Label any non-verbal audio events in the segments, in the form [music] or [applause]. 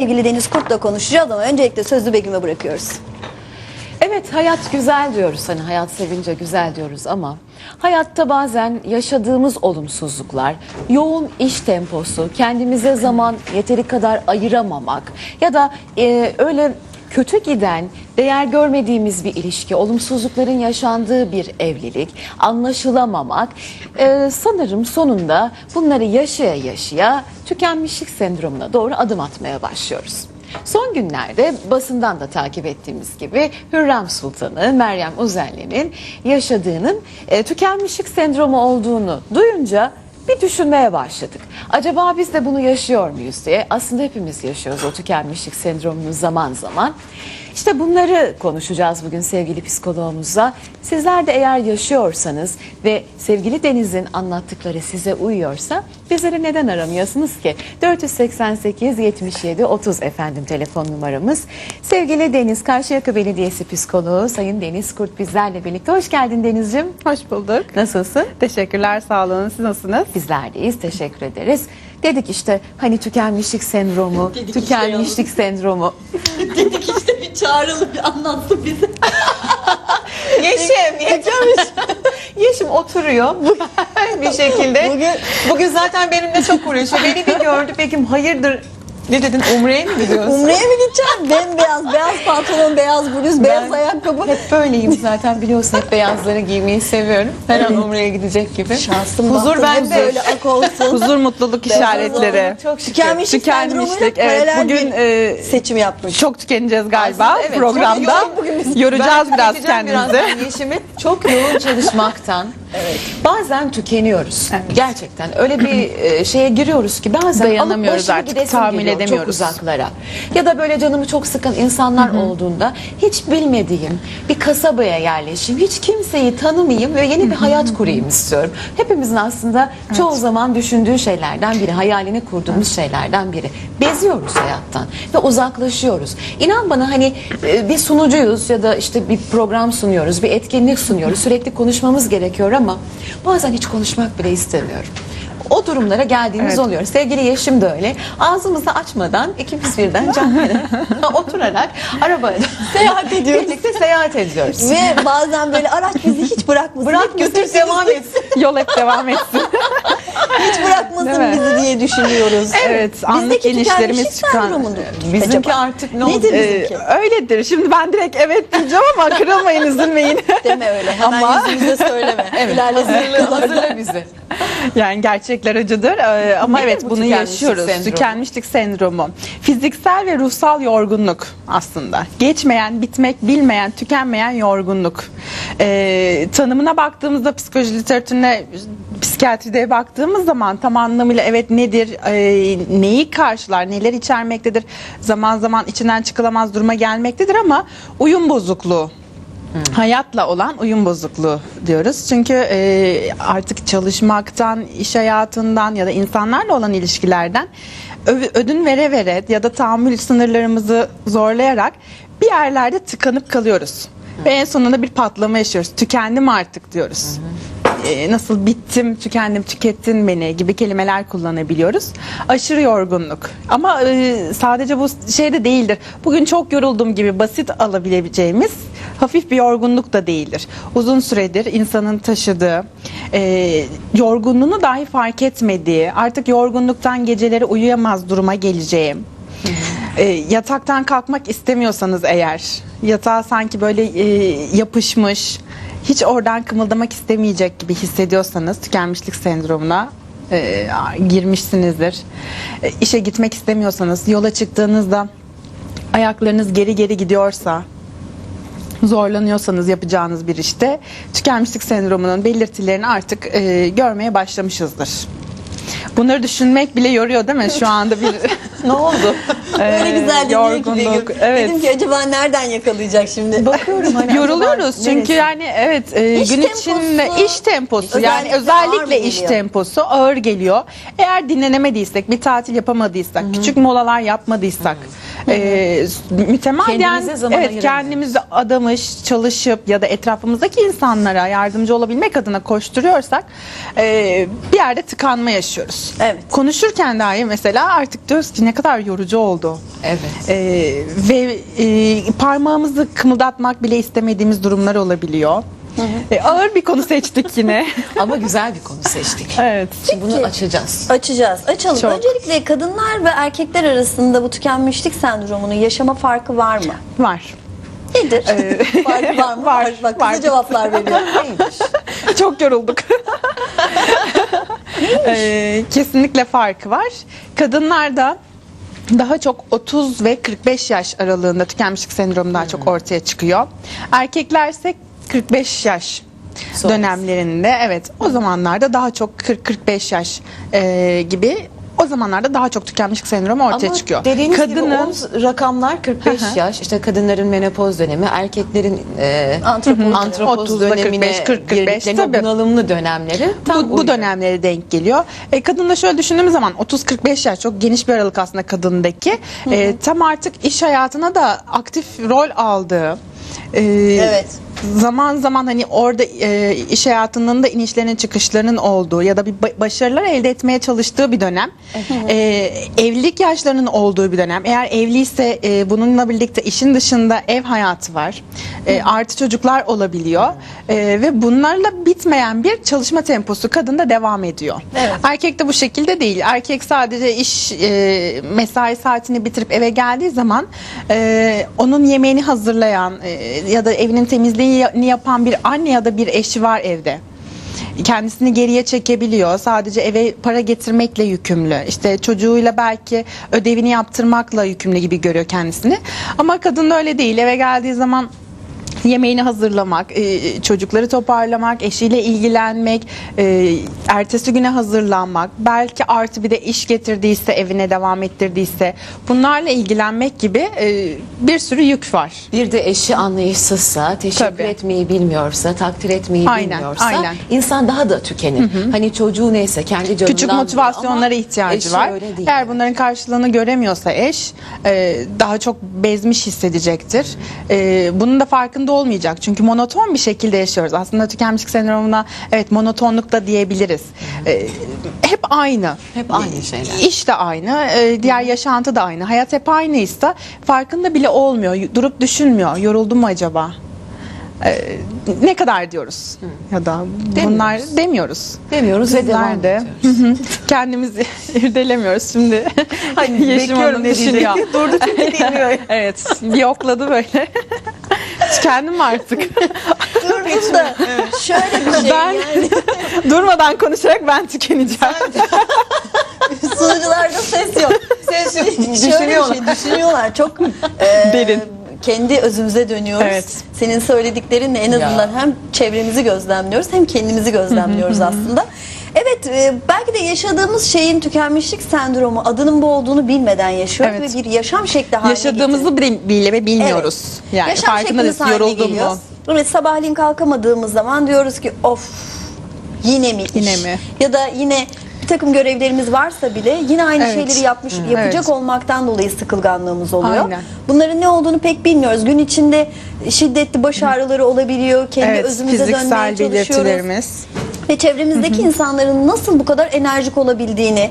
Sevgili Deniz Kurt'la konuşacağız ama öncelikle sözü Begüm'e bırakıyoruz. Evet hayat güzel diyoruz hani hayat sevince güzel diyoruz ama hayatta bazen yaşadığımız olumsuzluklar, yoğun iş temposu, kendimize zaman yeteri kadar ayıramamak ya da e, öyle kötü giden, değer görmediğimiz bir ilişki, olumsuzlukların yaşandığı bir evlilik, anlaşılamamak e, sanırım sonunda bunları yaşaya yaşaya tükenmişlik sendromuna doğru adım atmaya başlıyoruz. Son günlerde basından da takip ettiğimiz gibi Hürrem Sultanı Meryem Uzelli'nin yaşadığının e, tükenmişlik sendromu olduğunu duyunca bir düşünmeye başladık. Acaba biz de bunu yaşıyor muyuz diye. Aslında hepimiz yaşıyoruz o tükenmişlik sendromunu zaman zaman. İşte bunları konuşacağız bugün sevgili psikoloğumuzla. Sizler de eğer yaşıyorsanız ve sevgili Deniz'in anlattıkları size uyuyorsa bizleri neden aramıyorsunuz ki? 488 77 30 efendim telefon numaramız. Sevgili Deniz Karşıyaka Belediyesi psikoloğu Sayın Deniz Kurt bizlerle birlikte. Hoş geldin Deniz'ciğim. Hoş bulduk. Nasılsın? Teşekkürler, sağ olun. Siz nasılsınız? Bizler deyiz. Teşekkür ederiz. Dedik işte hani tükenmişlik sendromu, Dedik işte tükenmişlik sendromu. [laughs] Dedik çağıralım bir anlatsın bize. [laughs] Yeşim, Yeşim. [laughs] Yeşim oturuyor bir şekilde. Bugün- Bugün, zaten benimle çok uğraşıyor. Beni bir gördü. Peki hayırdır? Ne dedin? Umre'ye mi gidiyorsun? Umre'ye mi gideceğim? Bembeyaz, beyaz pantolon, beyaz bluz, beyaz ayakkabı. Hep böyleyim zaten biliyorsun. Hep beyazları giymeyi seviyorum. Her an Umre'ye gidecek gibi. Şansım Huzur bende. böyle ak olsun. [laughs] Huzur, mutluluk işaretleri. Çok şükür. Tükenmişlik Tükenmişlik. Evet, bugün e, seçim yapmış. çok tükeneceğiz galiba Aslında evet, programda. Yoracağız Ben biraz kendimizi. birazdan Yeşim'i çok yoğun çalışmaktan bazen tükeniyoruz. Evet. Gerçekten öyle bir e, şeye giriyoruz ki bazen Dayanamıyoruz alıp artık, tahammül geliyor çok edemiyoruz. uzaklara. Ya da böyle canımı çok sıkan insanlar olduğunda hiç bilmediğim bir kasabaya yerleşeyim. Hiç kimseyi tanımayayım ve yeni bir hayat kurayım istiyorum. Hepimizin aslında çoğu zaman düşündüğü şeylerden biri, hayalini kurduğumuz şeylerden biri. Beziyoruz hayattan ve uzaklaşıyoruz. İnan bana hani e, bir sunucuyuz ya da işte bir program sunuyoruz, bir etkinlik sunuyoruz. Sürekli konuşmamız gerekiyor ama bazen hiç konuşmak bile istemiyorum. O durumlara geldiğimiz Evet. oluyor. Sevgili Yeşim de öyle. Ağzımızı açmadan ikimiz birden can [laughs] oturarak arabaya [laughs] Seyahat ediyoruz. Birlikte seyahat ediyoruz. Ve bazen böyle araç bizi hiç bırakmasın. Bırak götür devam etsin. [laughs] Yol hep devam etsin. Hiç bırakmasın bizi diye düşünüyoruz. Evet, anlık Bizdeki inişlerimiz çıkan. Bizimki acaba? artık ne oldu? Nedir Ee, bizimki? öyledir. Şimdi ben direkt evet diyeceğim ama kırılmayın, üzülmeyin. Deme öyle. Hemen Ama- yüzümüze söyleme. Evet. Hazırla, hazırla bizi. Yani gerçekler acıdır Ee, ama Nedir evet bu bunu tükenmişlik yaşıyoruz. sendromu? Tükenmişlik sendromu. Fiziksel ve ruhsal yorgunluk aslında. Geçmeyen, bitmek bilmeyen, tükenmeyen yorgunluk. Ee, tanımına baktığımızda psikoloji literatürüne, psikiyatride baktığımız zaman tam anlamıyla evet nedir, e, neyi karşılar, neler içermektedir. Zaman zaman içinden çıkılamaz duruma gelmektedir ama uyum bozukluğu hayatla olan uyum bozukluğu diyoruz. Çünkü e, artık çalışmaktan, iş hayatından ya da insanlarla olan ilişkilerden ödün vere vere ya da tahammül sınırlarımızı zorlayarak bir yerlerde tıkanıp kalıyoruz. Ve en sonunda bir patlama yaşıyoruz. Tükendim artık diyoruz. E, nasıl bittim, tükendim, tükettin beni gibi kelimeler kullanabiliyoruz. Aşırı yorgunluk. Ama e, sadece bu şey de değildir. Bugün çok yoruldum gibi basit alabileceğimiz hafif bir yorgunluk da değildir. Uzun süredir insanın taşıdığı, e, yorgunluğunu dahi fark etmediği, artık yorgunluktan geceleri uyuyamaz duruma geleceği, e, yataktan kalkmak istemiyorsanız eğer, yatağa sanki böyle e, yapışmış, hiç oradan kımıldamak istemeyecek gibi hissediyorsanız tükenmişlik sendromuna e, girmişsinizdir. E, işe gitmek istemiyorsanız, yola çıktığınızda ayaklarınız geri geri gidiyorsa, zorlanıyorsanız yapacağınız bir işte tükenmişlik sendromunun belirtilerini artık e, görmeye başlamışızdır. Bunları düşünmek bile yoruyor değil mi? Şu anda bir [laughs] Ne oldu? Öyle e, güzel dinliyor ki Begüm. Evet. Dedim ki acaba nereden yakalayacak şimdi? Bakıyorum hani [laughs] Yoruluyoruz acaba çünkü neresi? yani evet e, İş gün temposu, içinde iş temposu yani özellikle ağır mı özellikle iş geliyor? temposu ağır geliyor. Eğer dinlenemediysek, bir tatil yapamadıysak, küçük molalar yapmadıysak, e, mütemadiyen zaman evet ayıramıyoruz. kendimizi adamış, çalışıp ya da etrafımızdaki insanlara yardımcı olabilmek adına koşturuyorsak e, bir yerde tıkanma yaşıyoruz. Evet. Konuşurken dahi mesela artık diyoruz ki ne kadar yorucu oldu. Evet. Ee, ve e, parmağımızı kımıldatmak bile istemediğimiz durumlar olabiliyor. E, ağır bir konu seçtik yine. [laughs] Ama güzel bir konu seçtik. evet. Şimdi bunu açacağız. Açacağız. Açalım. Çok. Öncelikle kadınlar ve erkekler arasında bu tükenmişlik sendromunun yaşama farkı var mı? Var. Nedir? [laughs] farkı var mı? [laughs] var, Bak, bak var. cevaplar veriyor. Çok yorulduk. Ee, kesinlikle farkı var. Kadınlarda daha çok 30 ve 45 yaş aralığında tükenmişlik sendromu daha çok ortaya çıkıyor. Erkeklerse 45 yaş Sonrası. dönemlerinde evet o zamanlarda daha çok 40-45 yaş e, gibi o zamanlarda daha çok tükenmişlik sendromu ortaya Ama çıkıyor. dediğiniz gibi Kadının o rakamlar 45 Hı hı. yaş. işte kadınların menopoz dönemi, erkeklerin e, Antropoz antropoz 30'da dönemine 45, 40, 45 girdiklerinde tabii. bunalımlı dönemleri tam bu, bu uyuyor. dönemlere denk geliyor. E, kadında şöyle düşündüğümüz zaman 30-45 yaş çok geniş bir aralık aslında kadındaki. E, tam artık iş hayatına da aktif rol aldığı. E, Evet. Zaman zaman hani orada e, iş hayatının da inişlerinin çıkışlarının olduğu ya da bir ba- başarılar elde etmeye çalıştığı bir dönem. E, evlilik yaşlarının olduğu bir dönem. Eğer evliyse e, bununla birlikte işin dışında ev hayatı var. E, artı çocuklar olabiliyor. E, ve bunlarla bitmeyen bir çalışma temposu kadında devam ediyor. Evet. Erkek de bu şekilde değil. Erkek sadece iş e, mesai saatini bitirip eve geldiği zaman e, onun yemeğini hazırlayan e, ya da evinin temizliğini yapan bir anne ya da bir eşi var evde. Kendisini geriye çekebiliyor. Sadece eve para getirmekle yükümlü. İşte çocuğuyla belki ödevini yaptırmakla yükümlü gibi görüyor kendisini. Ama kadın öyle değil. Eve geldiği zaman yemeğini hazırlamak, e, çocukları toparlamak, eşiyle ilgilenmek, e, ertesi güne hazırlanmak, belki artı bir de iş getirdiyse, evine devam ettirdiyse bunlarla ilgilenmek gibi e, bir sürü yük var. Bir de eşi anlayışsızsa, teşekkür Tabii. etmeyi bilmiyorsa, takdir etmeyi Aynen, bilmiyorsa aynen. insan daha da tükenir. Hani çocuğu neyse kendi canından Küçük motivasyonlara ihtiyacı var. Eğer bunların karşılığını göremiyorsa eş e, daha çok bezmiş hissedecektir. E, bunun da farkında olmayacak. Çünkü monoton bir şekilde yaşıyoruz. Aslında tükenmişlik sendromuna evet monotonluk da diyebiliriz. E, hep aynı. Hep aynı şeyler. İş de aynı, e, diğer yaşantı da aynı. Hayat hep aynıysa farkında bile olmuyor. Durup düşünmüyor. Yoruldum mu acaba? E, ne kadar diyoruz? Ya da bunlar Demiyoruz. demiyoruz. Demiyoruz ve devam de ediyoruz. hı hı, kendimizi [laughs] irdelemiyoruz şimdi. Hani Yeşim Hanım düşünüyor. Durdu çünkü [laughs] dinliyor. evet, bir yokladı böyle. [laughs] Tükendim mi artık? [laughs] Durdum da şöyle bir şey Ben- yani [laughs] Durmadan konuşarak ben tükeneceğim. sunucularda [laughs] ses yok. Ses yok. Bir Düşünüyorlar. şey düşünüyorlar. Çok e, Derin. kendi özümüze dönüyoruz. Evet. Senin söylediklerinle en azından Ya. hem çevremizi gözlemliyoruz hem kendimizi gözlemliyoruz aslında. Evet e, belki de yaşadığımız şeyin tükenmişlik sendromu adının bu olduğunu bilmeden yaşıyoruz Evet. ve bir yaşam şekli haline Yaşadığımızı bile, bile bilmiyoruz. Yani Yaşam farkında şeklimiz değiliz. haline Yoruldum? Evet sabahleyin kalkamadığımız zaman diyoruz ki of yine mi iş? Yine mi? Ya da yine bir takım görevlerimiz varsa bile yine aynı Evet. şeyleri yapmış yapacak Evet. olmaktan dolayı sıkılganlığımız oluyor. Aynen. Bunların ne olduğunu pek bilmiyoruz. Gün içinde şiddetli baş ağrıları olabiliyor. Kendi Evet, özümüze dönmeye fiziksel çalışıyoruz. belirtilerimiz. Ve çevremizdeki insanların nasıl bu kadar enerjik olabildiğini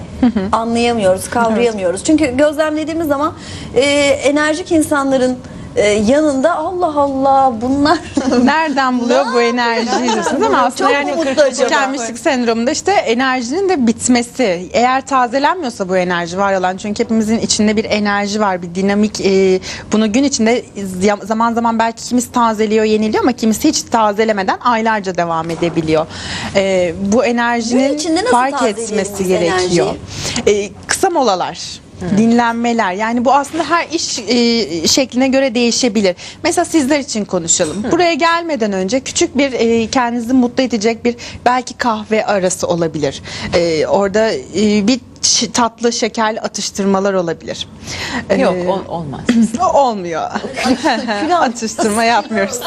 anlayamıyoruz, kavrayamıyoruz. Çünkü gözlemlediğimiz zaman e, enerjik insanların e, yanında Allah Allah bunlar [laughs] Nereden buluyor bu enerjiyi diyorsun değil mi? Aslında Çok yani mutlu acaba. tükenmişlik sendromunda işte enerjinin de bitmesi. Eğer tazelenmiyorsa bu enerji var olan çünkü hepimizin içinde bir enerji var, bir dinamik. e, bunu gün içinde zaman zaman belki kimisi tazeliyor, yeniliyor ama kimisi hiç tazelemeden aylarca devam edebiliyor. E, bu enerjinin Gün içinde nasıl fark etmesi gerekiyor. E, kısa molalar. Dinlenmeler yani bu aslında her iş e, şekline göre değişebilir. Mesela sizler için konuşalım. Buraya gelmeden önce küçük bir e, kendinizi mutlu edecek bir belki kahve arası olabilir. E, orada e, bir tatlı şekerli atıştırmalar olabilir. E, Yok ol- olmaz. [clears throat] olmuyor. [laughs] Atıştırma yapmıyoruz.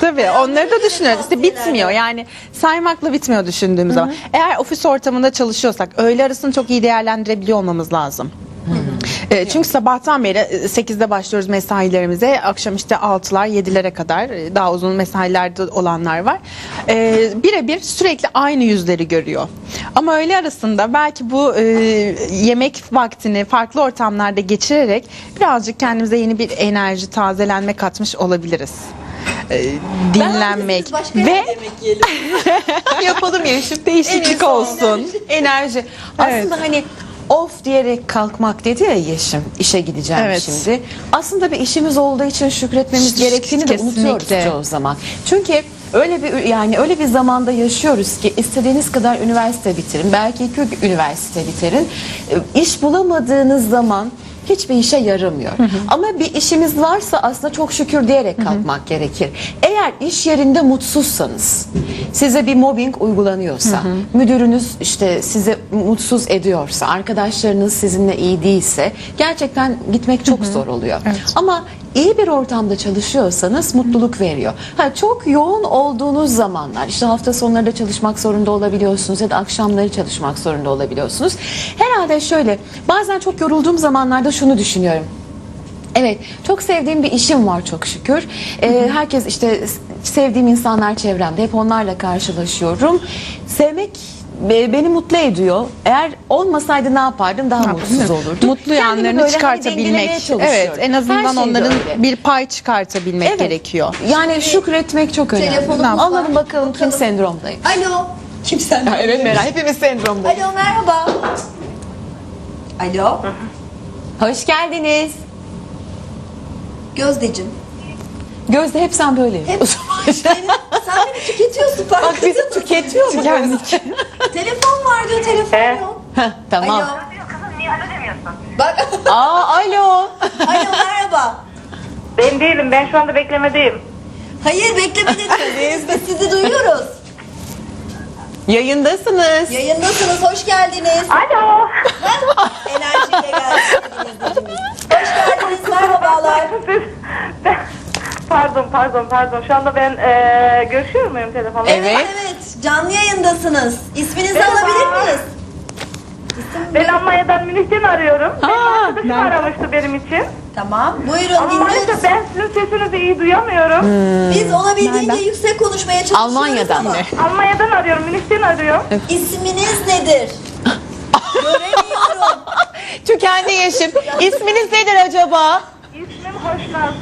Tabii onları da düşünüyoruz. İşte bitmiyor yani saymakla bitmiyor düşündüğümüz zaman. Eğer ofis ortamında çalışıyorsak öğle arasını çok iyi değerlendirebiliyor olmamız lazım. E, çünkü sabahtan beri e, 8'de başlıyoruz mesailerimize. Akşam işte 6'lar 7'lere kadar e, daha uzun mesailerde olanlar var. E, birebir sürekli aynı yüzleri görüyor. Ama öğle arasında belki bu e, yemek vaktini farklı ortamlarda geçirerek birazcık kendimize yeni bir enerji, tazelenme katmış olabiliriz. E, dinlenmek ve yerde yemek yiyelim. [laughs] Yapalım Yeşim. değişiklik olsun. Enerji. Aslında hani of diyerek kalkmak dedi ya Yeşim işe gideceğim Evet. şimdi. Aslında bir işimiz olduğu için şükretmemiz gerektiğini de unutuyoruz Kesinlikle. çoğu zaman. Çünkü öyle bir yani öyle bir zamanda yaşıyoruz ki istediğiniz kadar üniversite bitirin. Belki iki üniversite bitirin. E, İş bulamadığınız zaman hiçbir işe yaramıyor. Ama bir işimiz varsa aslında çok şükür diyerek kalkmak gerekir. Eğer iş yerinde mutsuzsanız, size bir mobbing uygulanıyorsa, müdürünüz işte size mutsuz ediyorsa, arkadaşlarınız sizinle iyi değilse gerçekten gitmek çok zor oluyor. Ama iyi bir ortamda çalışıyorsanız mutluluk veriyor. Ha, çok yoğun olduğunuz zamanlar işte hafta sonları da çalışmak zorunda olabiliyorsunuz ya da akşamları çalışmak zorunda olabiliyorsunuz. Herhalde şöyle bazen çok yorulduğum zamanlarda şunu düşünüyorum. Evet, çok sevdiğim bir işim var çok şükür. Ee, herkes işte sevdiğim insanlar çevremde, hep onlarla karşılaşıyorum. Sevmek e, beni mutlu ediyor. Eğer olmasaydı ne yapardım? Daha mutsuz olurdum. Mutlu Kendimi yanlarını böyle hani çıkartabilmek. dengelemeye Evet, en Her azından şeyde onların öyle. bir pay çıkartabilmek Evet. gerekiyor. Yani şükretmek çok önemli. Telefonumuz var. Alalım bakalım kim sendromdayım. Alo. Kim sen? Evet Meral, hepimiz sendromdayız. Alo merhaba. Alo. Hoş geldiniz. Gözdeciğim. Gözde hep sen böyle. Hep [laughs] sen beni tüketiyorsun Bak farkında bizi mısın? tüketiyor bu Gözde. Telefon var diyor telefon yok. Heh, tamam. Alo. diyor kızım niye alo demiyorsun? Bak. Aa alo. [laughs] Alo merhaba. Ben değilim ben şu anda beklemedeyim. Hayır beklemede değiliz. Biz sizi duyuyoruz. Yayındasınız. Yayındasınız. Hoş geldiniz. Alo. [laughs] Enerjiyle geldiniz. Hoş geldiniz. Merhabalar. Ben- pardon pardon pardon şu anda ben eee görüşüyor muyum telefonla? Evet. Evet. Canlı yayındasınız. İsminizi Merhaba. alabilir miyiz? Ben Almanya'dan Münih'ten arıyorum. Benim Aa, arkadaşım nerede? aramıştı benim için. Tamam. Buyurun Ama dinliyoruz. maalesef ben sizin sesinizi iyi duyamıyorum. Biz olabildiğince Nereden? yüksek konuşmaya çalışıyoruz Almanya'dan. ama Almanya'dan arıyorum, Münih'ten arıyorum. isminiz nedir? [laughs] Göremiyorum. Tükendi Yeşim. İsminiz nedir acaba? İsmim Hoşnaz.